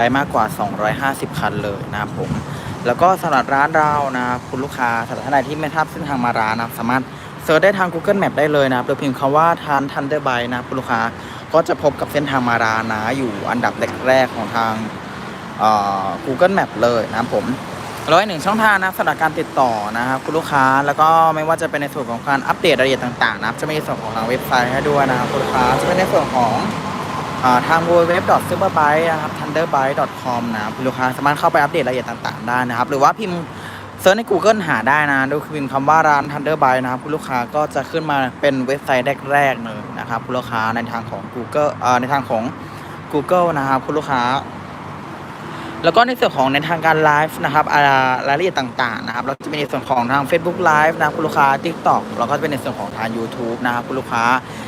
ได้มากกว่า 250 คันเลยนะครับผม แล้วก็สำหรับร้านเรานะครับคุณลูกค้าสำหรับท่านใดที่ไม่ทราบเส้นทางมาร้านนะสามารถเซิร์ชได้ทาง Google Map ได้เลยนะครับโดยพิมพ์คำว่าทานทันเดอร์ไบนะคุณลูกค้าก็จะพบกับเส้นทางมาร้านนะอยู่อันดับแรกๆของทางเอ่อ Google Map เลยนะครับผมร้อยหนึ่งช่องทางนะสำหรับการติดต่อนะครับคุณลูกค้าแล้วก็ไม่ว่าจะเป็นในส่วนของการอัปเดตรายละเอียดต่างๆนะครับจะมีส่วนของทางเว็บไซต์ให้ด้วยนะครับคุณลูกค้าจะเป็นในส่วนของ ทาง w w w s u p e r b y t e นะครับ thunderbyte.com นะครับคุณลูกค้าสามารถเข้าไปอัปเดตรายละเอียดต่างๆได้นะครับ หรือว่าพิมพ์เซิร์ชใน Google หาได้นะดูพิมพ์คำว่าร้าน Thunderbyte นะครับคุณลูกค้าก็จะขึ้นมาเป็นเว็บไซต์แรกๆเลยนะครับคุณลูกค้าในทางของ Google เอ่อในทางของ Google นะครับคุณลูกค้า แล้วก็ในส่วนของในทางการไลฟ์นะครับอ่ารายละเอียดต่างๆนะครับแล้วจะเป็นในส่วนของทาง Facebook Live นะคุณลูกค้า TikTok แล้วก็จะเป็นในส่วนของทาง YouTube นะครับคุณลูกค้า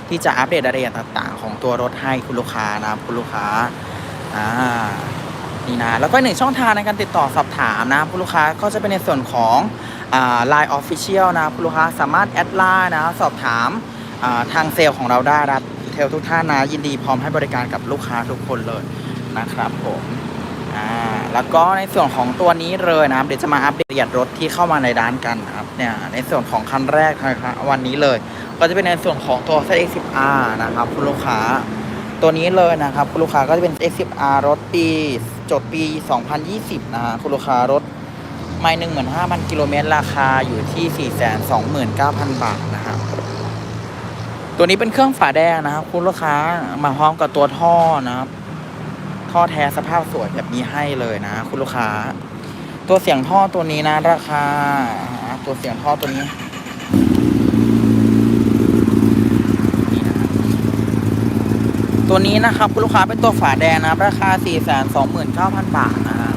ที่จะอัปเดตรายละเอียดต่างๆ ของตัวรถให้คุณลูกค้านะครับคุณลูกค้าอ่านี่นะแล้วก็หนึ่งช่องทางในการติดต่อสอบถามนะครับคุณลูกค้าก็จะเป็นในส่วนของอ่า Line Official นะคุณลูกค้าสามารถแอดไลน์นะสอบถามทางเซลล์ของเราได้รับเทลทุกท่านนะยินดีพร้อมให้บริการกับลูกค้าทุกคนเลยนะครับผม อ่าแล้วก็ในส่วนของตัวนี้เลยนะครับ เดี๋ยวจะมาอัปเดตยละเอียดรถที่เข้ามาในร้านกันนะครับเนี่ยในส่วนของคันแรกนะครับวันนี้เลย ก็จะเป็นในส่วนของตัว ZX10R นะครับคุณลูกค้าตัวนี้เลยนะครับคุณลูกค้าก็จะเป็น ZX10R รถปี จดปี 2020 นะฮะคุณลูกค้ารถไม่15,000กิโลเมตรราคาอยู่ที่429,000บาทนะครับตัวนี้เป็นเครื่องฝาแดงนะครับคุณลูกค้ามาพร้อมกับตัวท่อนะครับ ท่อแท้สภาพสวยแบบนี้ให้เลยนะ คุณลูกค้า ตัวเสียงท่อตัวนี้นะ ราคา ตัวเสียงท่อตัวนี้ตัวนี้นะครับคุณลูกค้าเป็นตัวฝาแดงนะครับราคา 429,000 บาทนะฮะ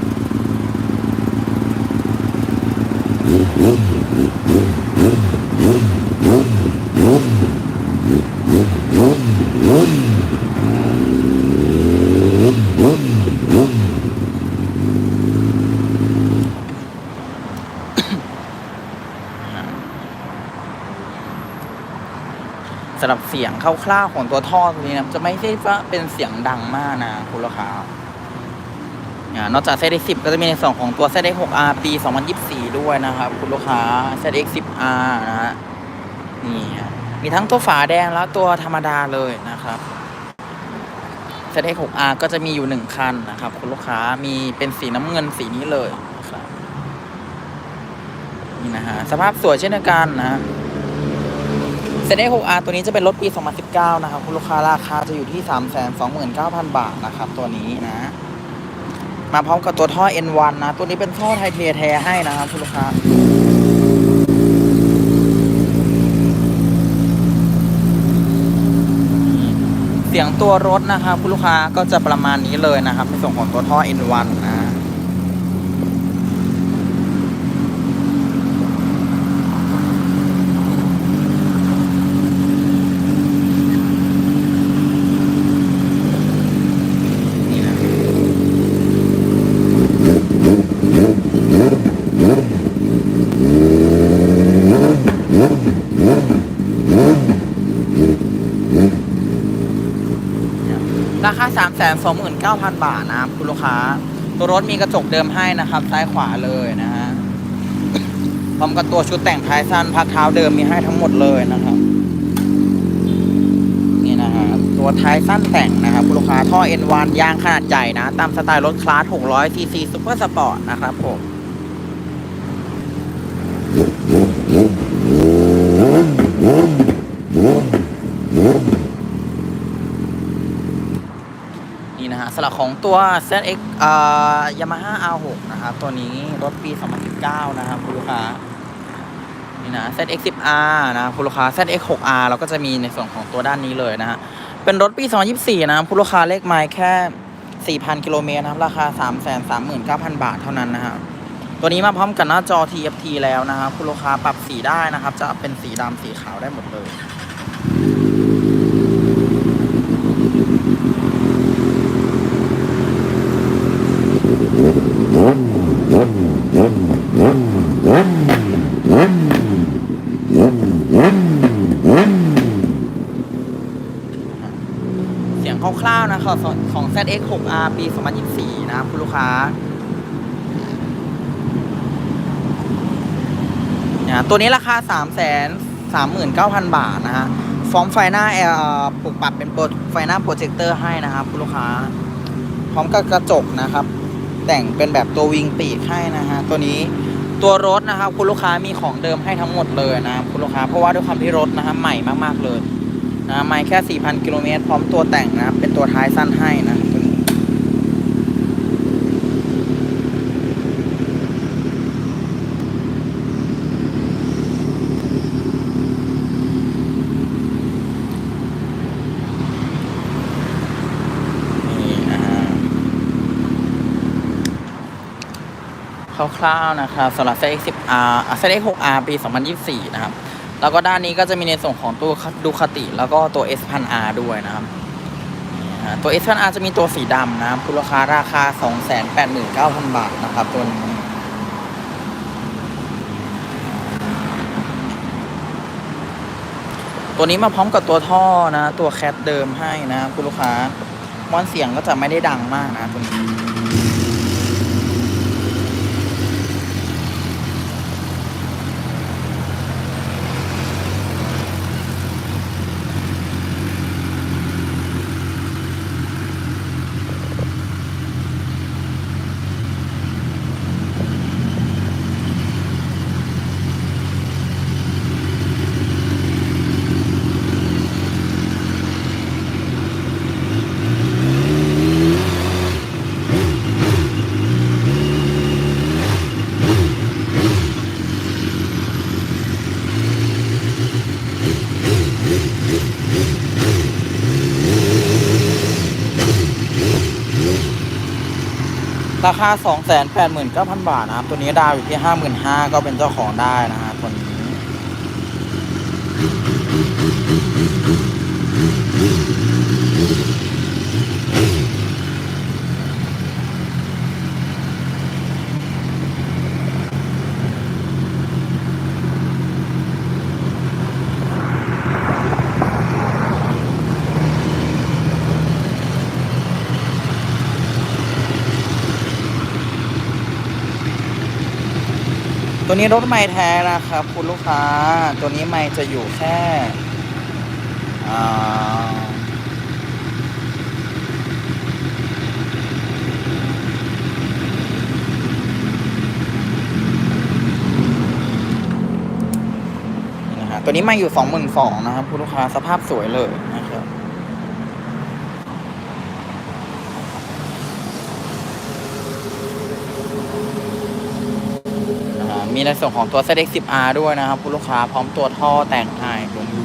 สำหรับเสียง คร่าวๆของตัวท่อตัวนี้นะจะไม่ใช่ว่าเป็นเสียงดังมากนะคุณลูกค้าอ่านอกจาก ZX10 ก็จะมีในส่วนของตัว ZX6R ปี 2024 ด้วยนะครับ คุณลูกค้า ZX10R นะฮะนี่มีทั้งตัวฝาแดงแล้วตัวธรรมดาเลยนะครับ ZX6R ก็จะมีอยู่หนึ่งคันนะครับ คุณลูกค้ามีเป็นสีน้ำเงินสีนี้เลยนะครับนี่นะฮะสภาพสวยเช่นเดียวกันนะ ZX6R ตัวนี้จะเป็นรถปี 2019 นะครับ คุณลูกค้าราคาจะอยู่ที่ 329,000 บาทนะครับ ตัวนี้นะ มาพร้อมกับตัวท่อ N1 นะ ตัวนี้เป็นท่อไทเทแท้ให้นะครับคุณลูกค้าเสียงตัวรถนะครับคุณลูกค้าก็จะประมาณนี้เลยนะครับในส่วนของตัวท่อ N1 นะ นี่นะ ราคา 3 2 9 0 0 0 บาทนะครับคุณลูกค้า ตัวรถมีกระจกเดิมให้นะครับ ซ้ายขวาเลยนะฮะพร้อมกับตัวชุดแต่งท้ายสั้นพักเท้าเดิมมีให้ทั้งหมดเลยนะครับ นี่นะฮะตัวท้ายสั้นแต่งนะครับคุณลูกค้าท่อ N1 ยางขนาดใหญ่นะ ตามสไตล์รถคลาส600 cc Super Sport นะครับผม สลักของตัว ZX เอ่อ Yamaha R6 นะครับ ตัวนี้รถปี 2019 นะครับคุณลูกค้า นี่นะ ZX10R นะคุณลูกค้า ZX6R เราก็จะมีในส่วนของตัวด้านนี้เลยนะฮะ เป็นรถปี 2024 นะครับคุณลูกค้าเลขไมล์แค่ 4,000 กิโลเมตรนะครับ ราคา 339,000 บาทเท่านั้นนะฮะตัวนี้มาพร้อมกับหน้าจอ TFT แล้วนะครับคุณลูกค้าปรับสีได้นะครับ จะเป็นสีดำสีขาวได้หมดเลย เสียงคร่าวๆนะครับของ ZX ZX 6R ปี 2024 นะครับคุณลูกค้าเนี่ยตัวนี้ราคา 3 3 9 0 0 0 บาทนะฮะ ฟอร์มไฟหน้าเอ่อปลูกปรับเป็นโปรไฟหน้าโปรเจคเตอร์ให้นะครับคุณลูกค้า พร้อมกับกระจกนะครับ แต่งเป็นแบบตัววิงปีกให้นะฮะ ตัวนี้ตัวรถนะครับคุณลูกค้ามีของเดิมให้ทั้งหมดเลยนะครับคุณลูกค้า เพราะว่าด้วยความที่รถนะครับใหม่มากๆเลย นะไม่แค่ 4,000 กิโลเมตร พร้อมตัวแต่งนะ เป็นตัวท้ายสั้นให้นะตัวนี้นี่นะฮะคร่าวๆนะครับสำหรับ ZX 10R ZX 6R ปี 2024 นะครับ แล้วก็ด้านนี้ก็จะมีในส่วนของตัวดูคติ แล้วก็ตัว S 1 0 0 R ด้วยนะครับตัว S 1 0 0 R จะมีตัวสีดำนะครับคุณราคาราคา 289,000 บาทนะครับตัวนี้ตัวนี้มาพร้อมกับตัวท่อนะ ตัวแคทเดิมให้นะคุณลูกค้ามอนเสียงก็จะไม่ได้ดังมากนะตัวนี้ ราคา 289,000 บาทนะครับ ตัวนี้ดาวอยู่ที่ 55,000 ก็เป็นเจ้าของได้นะฮะ ตัวนี้รถไม่แท้นะครับ คุณลูกค้า ตัวนี้ไม่จะอยู่แค่อ่านี่นะฮะตัวนี้ไม่อยู่สองหมื่นสองนะครับ คุณลูกค้าสภาพสวยเลยนะครับ นะฮะ มีในส่วนของตัว ZX 10R ด้วยนะครับคุณลูกค้าพร้อมตัวท่อแต่งให้ตรงนี้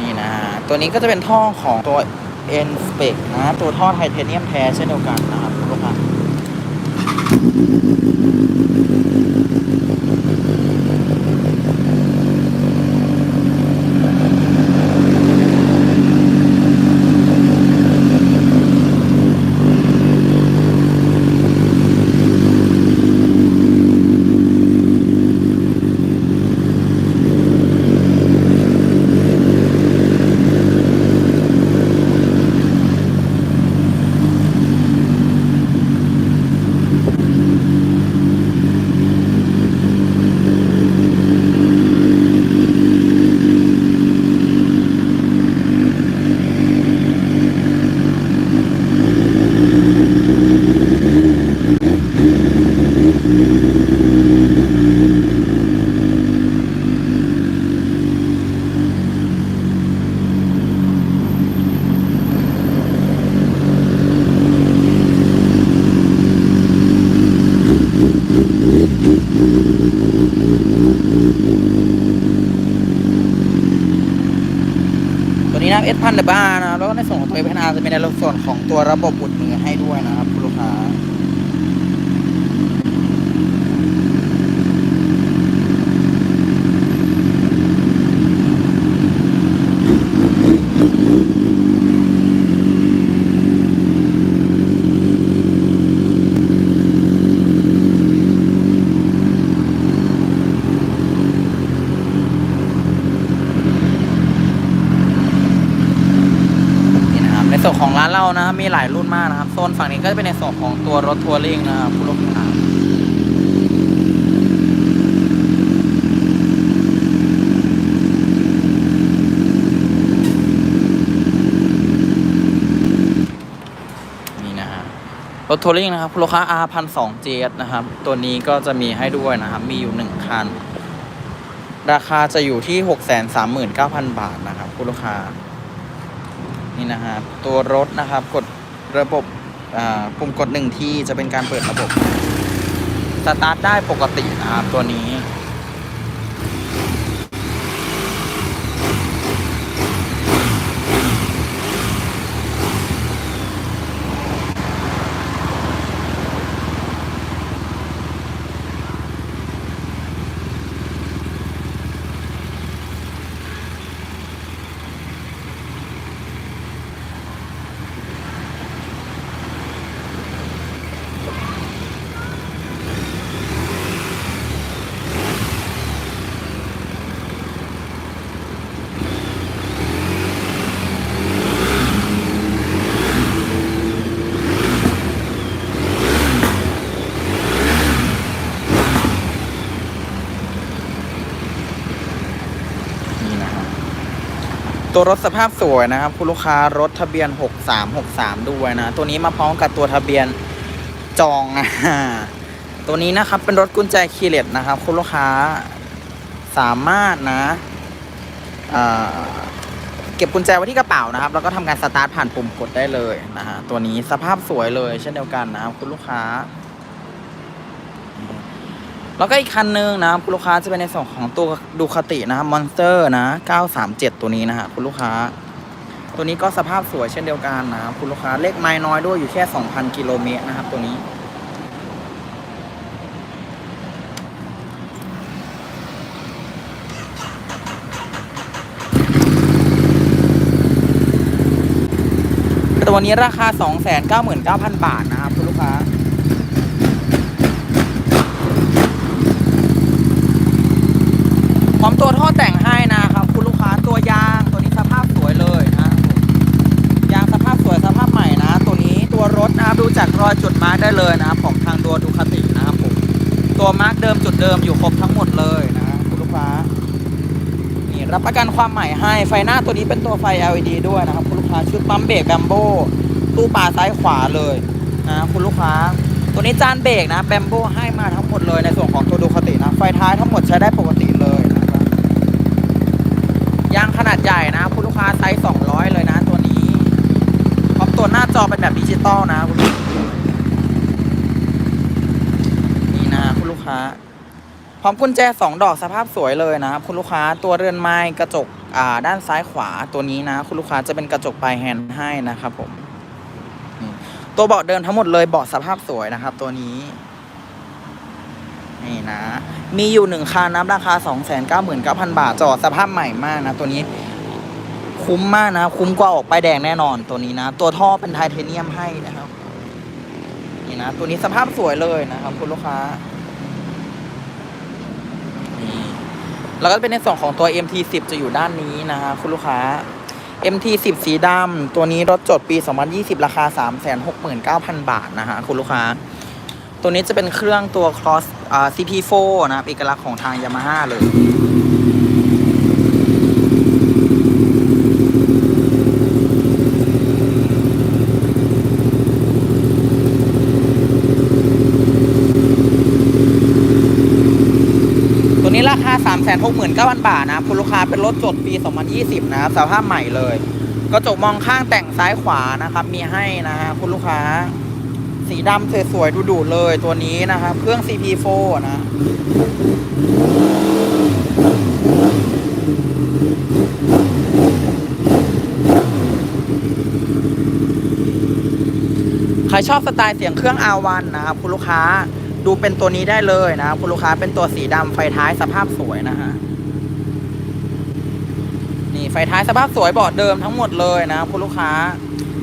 นี่นะฮะตัวนี้ก็จะเป็นท่อของตัว N Spec นะ ตัวท่อไทเทเนียมแท้เช่นเดียวกันนะครับคุณลูกค้าตัว นี้นะเอบ้านะแล้วก็ในส่วนของตัวเอสพันอาร์จะมีในส่วนของตัวระบบอุ ก็จะเป็นในส่วนของตัวรถทัวริงนะครับคุณลูกค้านี่นะฮะรถทัวริงนะครับคุณลูกค้า R พันสอง GS นะครับ ตัวนี้ก็จะมีให้ด้วยนะครับ มีอยู่หนึ่งคัน ราคาจะอยู่ที่ 639,000 บาทนะครับคุณลูกค้า นี่นะครับ ตัวรถนะครับ กดระบบ ปุ่มกดหนึ่งที่จะเป็นการเปิดระบบสตาร์ทได้ปกตินะครับตัวนี้ ตัวรถสภาพสวยนะครับคุณลูกค้ารถทะเบียน 6363 ด้วยนะ ตัวนี้มาพร้อมกับตัวทะเบียนจองนะตัวนี้นะครับเป็นรถกุญแจคีย์เลสนะครับ คุณลูกค้าสามารถนะเก็บกุญแจไว้ที่กระเป๋านะครับ แล้วก็ทำการสตาร์ทผ่านปุ่มกดได้เลยนะฮะตัวนี้สภาพสวยเลยเช่นเดียวกันนะครับคุณลูกค้า แล้วก็อีกคันหนึงนะคุณลูกค้าจะเป็นในส่วนของตัวดูคตินะครับมอนสเตอร์นะ 937 ตัวนี้นะฮะคุณลูกค้า ตัวนี้ก็สภาพสวยเช่นเดียวกันนะครับคุณลูกค้าเลขไม้น้อยด้วยอยู่แค่ 2,000 กิโลเมตรนะครับตัวนี้ตัวนี้ราคา 299,000 บาทนะครับคุณลูกค้า พร้อมตัวท่อแต่งให้นะครับ คุณลูกค้าตัวยางตัวนี้สภาพสวยเลยนะยางสภาพสวยสภาพใหม่นะ ตัวนี้ตัวรถนะครับดูจากรอยจุดมาร์กได้เลยนะครับของทางดัวดูคตินะครับผม ตัวมาร์กเดิมจุดเดิมอยู่ครบทั้งหมดเลยนะคุณลูกค้านี่รับประกันความใหม่ให้ไฟหน้าตัวนี้เป็นตัวไฟ LED ด้วยนะครับคุณลูกค้าชุดปั๊มเบรกแบมโบตู้ปลาซ้ายขวาเลยนะคุณลูกค้า ตัวนี้จานเบรกนะแบมโบให้มาทั้งหมดเลยในส่วนของตัวดูคตินะ ไฟท้ายทั้งหมดใช้ได้ปกติเลยนะครับยางขนาดใหญ่นะคุณลูกค้าไซส์200 เลยนะตัวนี้พร้อมตัวหน้าจอเป็นแบบดิจิตอลนะคุณลูกนี่นะ ค้า พร้อมกุญแจ 2 ดอกสภาพสวยเลยนะครับคุณลูกค้าตัวเรือนไม้กระจกอ่าด้านซ้ายขวาตัวนี้นะคุณลูกค้าจะเป็นกระจกปลายแฮนด์ให้นะครับผมตัวเบาะเดินทั้งหมดเลยเบาะสภาพสวยนะครับ ตัวนี้นี่นะ มีอยู่หนึ่งคันนะราคา 2 9 9 0 0 0 บาทจอดสภาพใหม่มากนะ ตัวนี้คุ้มมากนะ คุ้มกว่าออกไปแดงแน่นอนตัวนี้นะ ตัวท่อเป็นไทเทเนียมให้นะครับ นี่นะ ตัวนี้สภาพสวยเลยนะครับ คุณลูกค้า แล้วก็เป็นในส่วนของตัว MT10 จะอยู่ด้านนี้นะฮะคุณลูกค้า MT10 สีดำตัวนี้รถจดปี 2020 ราคา 369,000 บาทนะฮะคุณลูกค้า ตัวนี้จะเป็นเครื่องตัว cross อ่า CP4 นะครับเอกลักษณ์ของทาง Yamaha เลย ตัวนี้ราคา 9,000 บาทนะคุณลูกค้าเป็นรถจดปี 2020 นะครับสภาพใหม่เลย กระจกมองข้างแต่งซ้ายขวานะครับ มีให้นะฮะคุณลูกค้า สีดำสวยๆดูๆเลยตัวนี้นะครับเครื่อง CP4 นะใครชอบสไตล์เสียงเครื่อง R1 นะครับคุณลูกค้าดูเป็นตัวนี้ได้เลยนะคุณลูกค้าเป็นตัวสีดำไฟท้ายสภาพสวยนะฮะ ไฟท้ายสภาพสวยเบาะเดิมทั้งหมดเลยนะคุณลูกค้า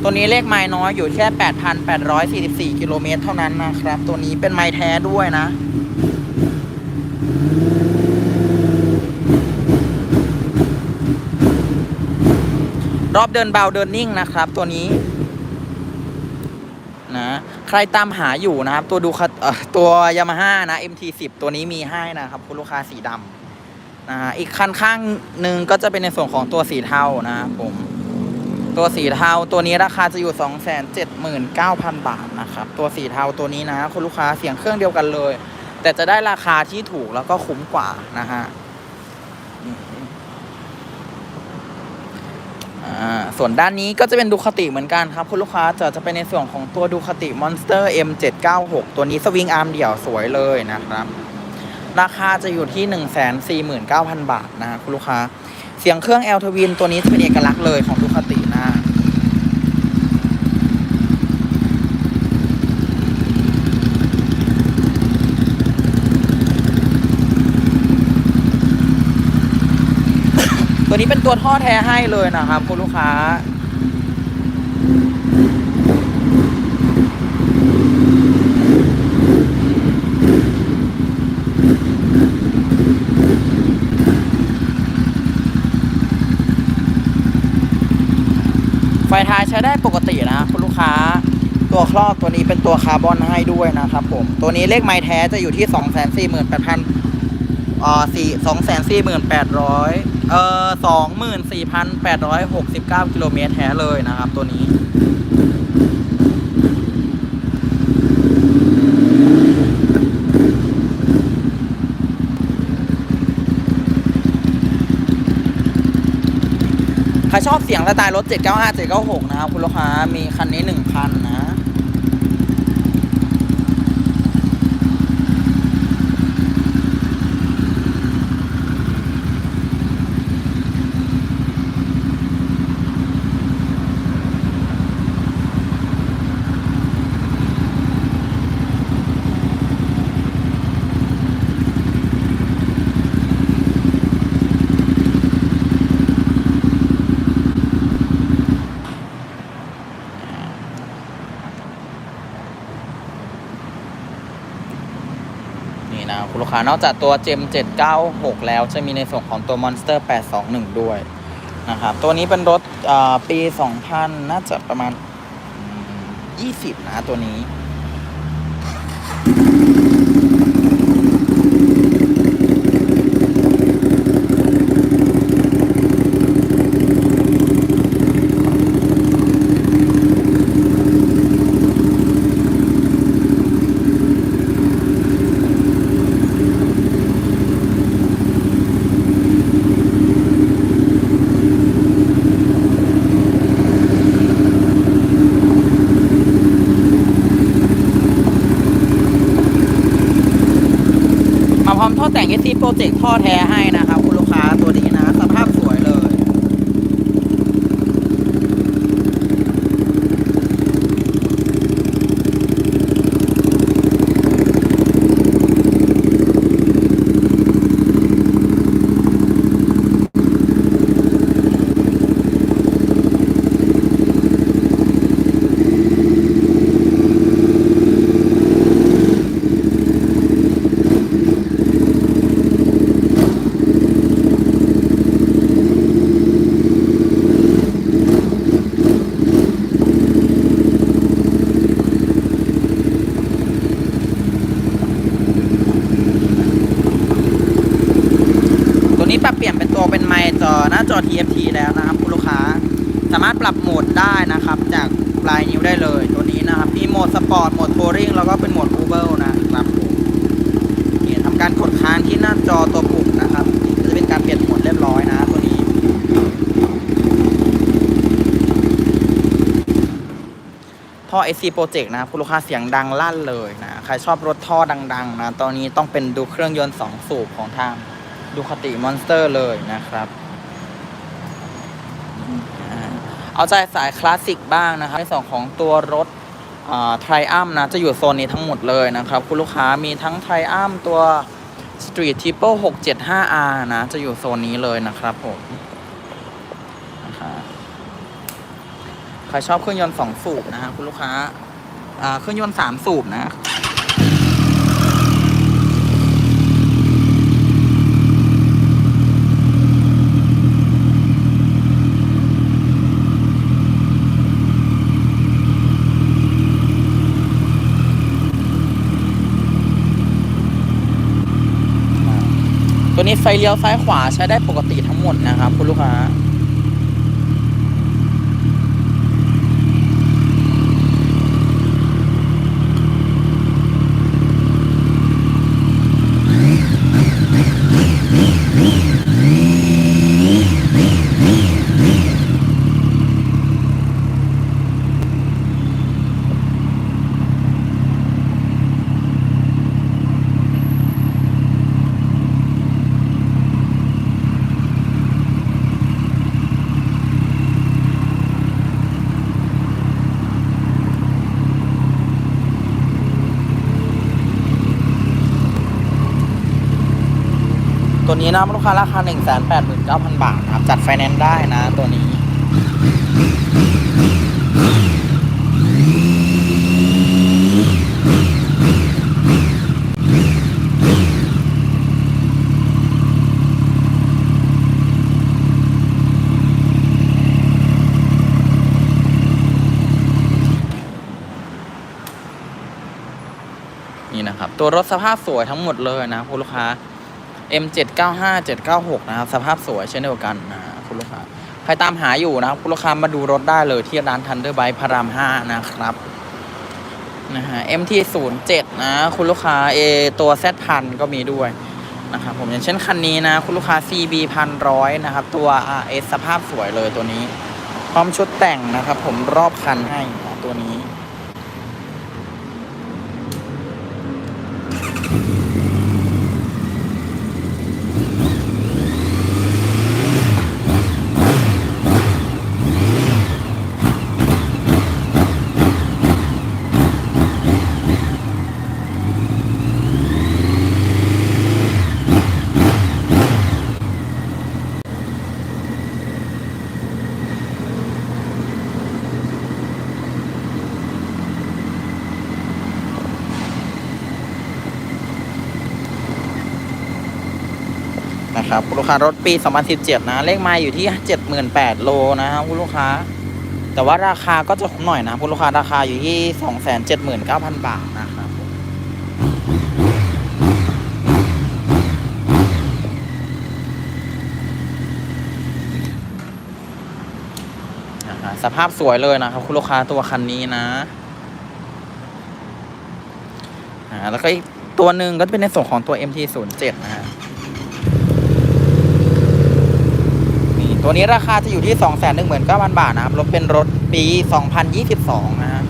ตัวนี้เลขไม้น้อยอยู่แค่ 8,844 กิโลเมตรเท่านั้นนะครับ ตัวนี้เป็นไม้แท้ด้วยนะรอบเดินเบาเดินนิ่งนะครับ ตัวนี้นะใครตามหาอยู่นะครับ ตัวดูคาตัวยามาฮ่านะ MT10 ตัวนี้มีให้นะครับ คุณลูกค้าสีดำ นะฮะอีกคันข้างหนึ่งก็จะเป็นในส่วนของตัวสีเทานะครับผม ตัวสีเทาตัวนี้ราคาจะอยู่ 279,000 บาทนะครับ ตัวสีเทาตัวนี้นะคุณลูกค้าเสียงเครื่องเดียวกันเลย แต่จะได้ราคาที่ถูกแล้วก็คุ้มกว่านะฮะอ่าส่วนด้านนี้ก็จะเป็นดูคติเหมือนกันครับ คุณลูกค้าจะจะเป็นในส่วนของตัวดูคติ Monster M796 ตัวนี้สวิงอาร์มเดี่ยวสวยเลยนะครับ ราคาจะอยู่ที่ 149,000 บาทนะคุณลูกค้า เสียงเครื่อง L ทวินตัวนี้จะเป็นเอกลักษณ์เลยของดูคตินะตัวนี้เป็นตัวท่อแท้ให้เลยนะครับคุณลูกค้า ไฟท้ายใช้ได้ปกตินะคุณลูกค้า ตัวครอบตัวนี้เป็นตัวคาร์บอนให้ด้วยนะครับผม ตัวนี้เลขไม้แท้จะอยู่ที่ 2 4 8 0 0 0อ่อสี่สองแสนสี่หมื่นแปดร้อยเอ่อสองหมื่นสี่พันแปดร้อยหกสิบเก้ากิโลเมตรแท้เลยนะครับตัวนี้ ชอบเสียงสไตล์รถ 795 796 นะครับคุณลูกค้ามีคันนี้1คันนะานอกจากตัวเจม796 แล้วจะมีในส่วนของตัว Monster 821 ด้วยนะครับตัวนี้เป็นรถปี 2000 น่าจะประมาณ 20 นะตัวนี้ มาพร้อมท่อแต่ง SC Project ท่อแท้ให้นะครับ คุณลูกค้าตัวนี้นะ สภาพสวยเลย ตัวนี้ปรับเปลี่ยนเป็นตัวเป็นไมค์จอ หน้าจอ TFT แล้วนะครับคุณลูกค้า สามารถปรับโหมดได้นะครับ จากปลายนิ้วได้เลยตัวนี้นะครับ มีโหมดสปอร์ตโหมดทัวริงแล้วก็เป็นโหมดอูเบิลนะครับผมนี่ทำการกดค้างที่หน้าจอตัวปุ่มนะครับจะเป็นการเปลี่ยนโหมดเรียบร้อยนะตัวนี้ ท่อ SC Project นะครับคุณลูกค้าเสียงดังลั่นเลยนะใครชอบรถท่อดังๆนะตอนนี้ต้องเป็นดูเครื่องยนต์ 2 สูบของทางดูคติมอนสเตอร์เลยนะครับอ่า เอาใจสายคลาสสิกบ้างนะครับในส่วนของตัวรถไทรอัมนะจะอยู่โซนนี้ทั้งหมดเลยนะครับ คุณลูกค้ามีทั้งไทรอัมตัว Street Triple 675R นะ จะอยู่โซนนี้เลยนะครับผมใครชอบเครื่องยนต์สองสูบนะฮะคุณลูกค้าอ่าเครื่องยนต์สามสูบนะ ตัวนี้ไฟเลี้ยวซ้ายขวาใช้ได้ปกติทั้งหมดนะครับคุณลูกค้า นี้นะลูกค้าราคา 1 8 9 0 0 0 บาทนะครับ จัดไฟแนนซ์ได้นะตัวนี้ นี่นะครับ ตัวรถสภาพสวยทั้งหมดเลยนะคุณลูกค้า M795 796 นะครับ สภาพสวยเช่นเดียวกันนะคุณลูกค้าใครตามหาอยู่นะครับ คุณลูกค้ามาดูรถได้เลยที่ร้าน Thunderbike พระราม 5 นะครับนะฮะ MT07 นะ คุณลูกค้าเอตัว Z พันก็มีด้วยนะครับผมอย่างเช่นคันนี้นะ คุณลูกค้า CB พันร้อยนะครับ ตัว RS สภาพสวยเลยตัวนี้ พร้อมชุดแต่งนะครับ ผมรอบคันให้ นะตัวนี้นะรับคุณลูกค้ารถปี 2017 นะ เลขไมาอยู่ที่ 78,000โลนะครับคุณลูกค้า แต่ว่าราคาก็จะคุ้มหน่อยนะคุณลูกค้าราคาอยู่ที่ 279,000 บาทนะครับสภาพสวยเลยนะครับคุณลูกค้าตัวคันนี้นะแล้วก็อีกตัวหนึ่งก็จะเป็นในส่วนของตัว MT07 นะฮะ ตัวนี้ราคาจะอยู่ที่ 2 1 9 0 0 0 บาทนะครับรถเป็นรถปี 2022 นะฮะ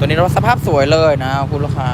ตัวนี้ รถสภาพสวยเลยนะคุณลูกค้า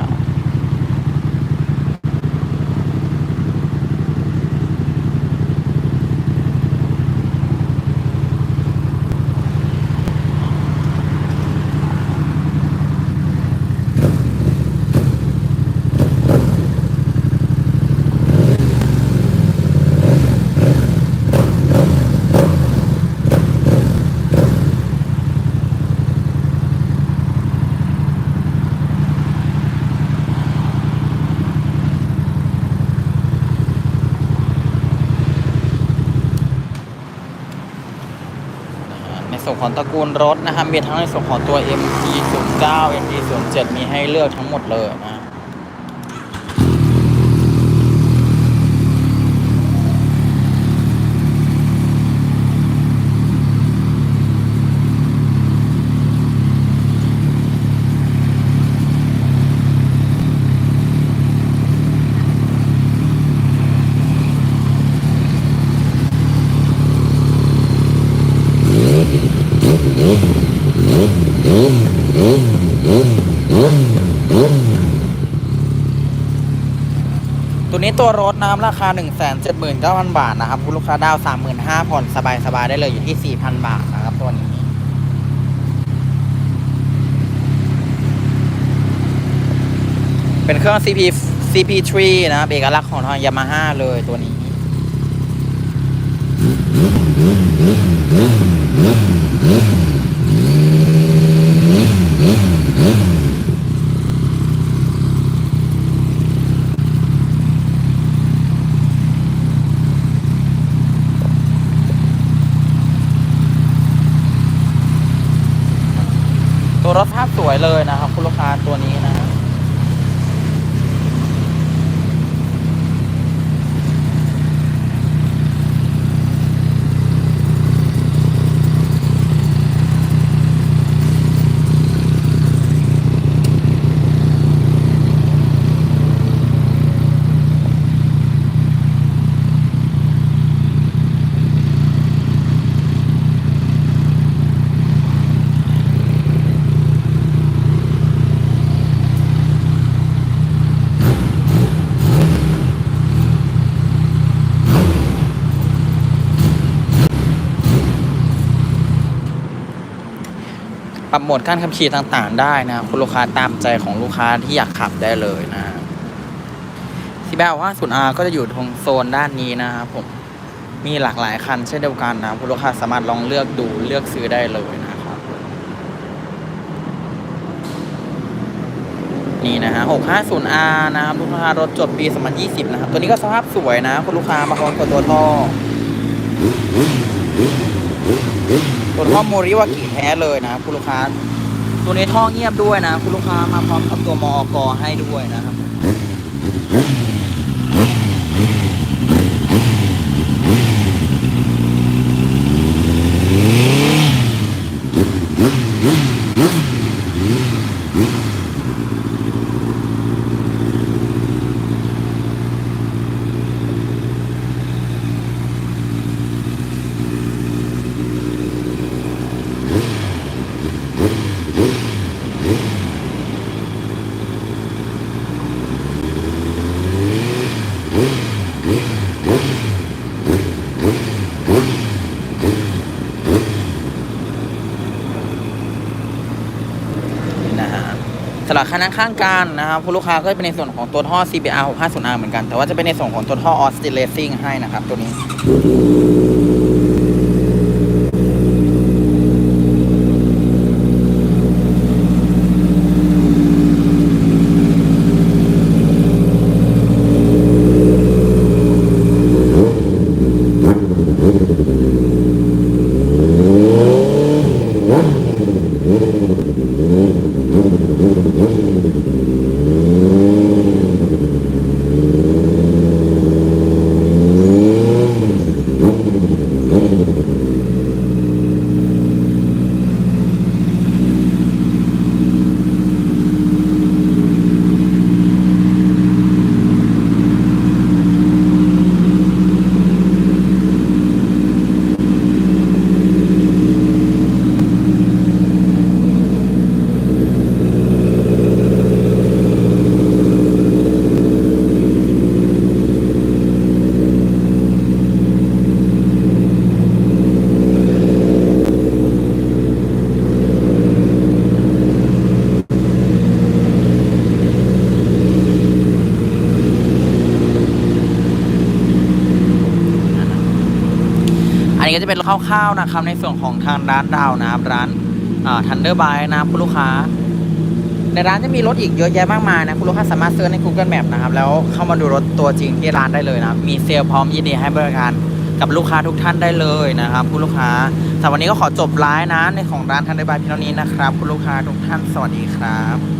ของตระกูลรถนะครับมีทั้งในส่วนของตัว MG 09, MG 07 มีให้เลือกทั้งหมดเลยนะ ตัวนี้ตัวรถนะครับราคา 1 7 9 0 0 0 บาทนะครับ คุณลูกค้าดาว35,000ผ่อนสบายๆ ได้เลยอยู่ที่ 4,000 บาทนะครับตัวนี้เป็นเครื่อง CP CP3 นะครับเอกลักษณ์ของทางยามาฮ่าเลยตัวนี้ ตัวรถภาพสวยเลยนะครับ คุณลูกค้าตัวนี้นะ ป รับโหมดการขับขี่ต่างๆ ได้นะครับคุณลูกค้าตามใจของลูกค้าที่อยากขับได้เลยนะซีแบลว่าศูนย์อาก็จะอยู่ตรงโซนด้านนี้นะครับผมมีหลากหลายคันเช่นเดียวกันนะคุณลูกค้าสามารถลองเลือกดูเลือกซื้อได้เลยนะครับ นี่นะฮะ 650R นะครับลูกค้ารถจบปี 2020 นะครับ ตัวนี้ก็สภาพสวยนะ คุณลูกค้ามาพร้อมกับตัวท่อ ตัวท่อโมริวากิแท้เลยนะคุณลูกค้า ตัวนี้ท่อเงียบด้วยนะคุณลูกค้ามาพร้อมกับตัวมอกให้ด้วยนะครับ นี่นะฮะ สำหรับคันข้างกันนะครับผู้ลูกค้าก็จะเป็นในส่วนของตัวท่อ CBR 650R เหมือนกัน แต่ว่าจะเป็นในส่วนของตัวท่อ Austin Racing ให้นะครับตัวนี้ จะเป็นคร่าวๆนะครับในส่วนของทางร้านเรานะครับร้านทันเดอร์บายนะครับคุณลูกค้า ในร้านจะมีรถอีกเยอะแยะมากมายนะคุณลูกค้าสามารถเซิร์ชใน Google Map นะครับแล้วเข้ามาดูรถตัวจริงที่ร้านได้เลยนะครับมีเซลล์พร้อมยินดีให้บริการกับลูกค้าทุกท่านได้เลยนะครับคุณลูกค้าสำหรับวันนี้ก็ขอจบไลน์นะในของร้านทันเดอร์บายเพียงเท่านี้นะครับคุณลูกค้าทุกท่านสวัสดีครับ